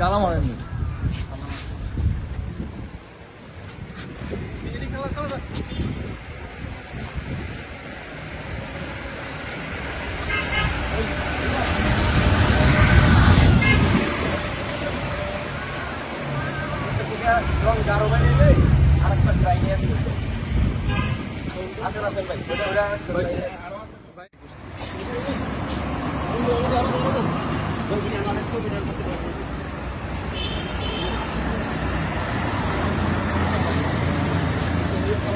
কালা মারেননি রং গাঢ় বাইরে নেই আরেকটা বাইরে আসেন আসেন ভাই ওটা ওটা ওটা দেখা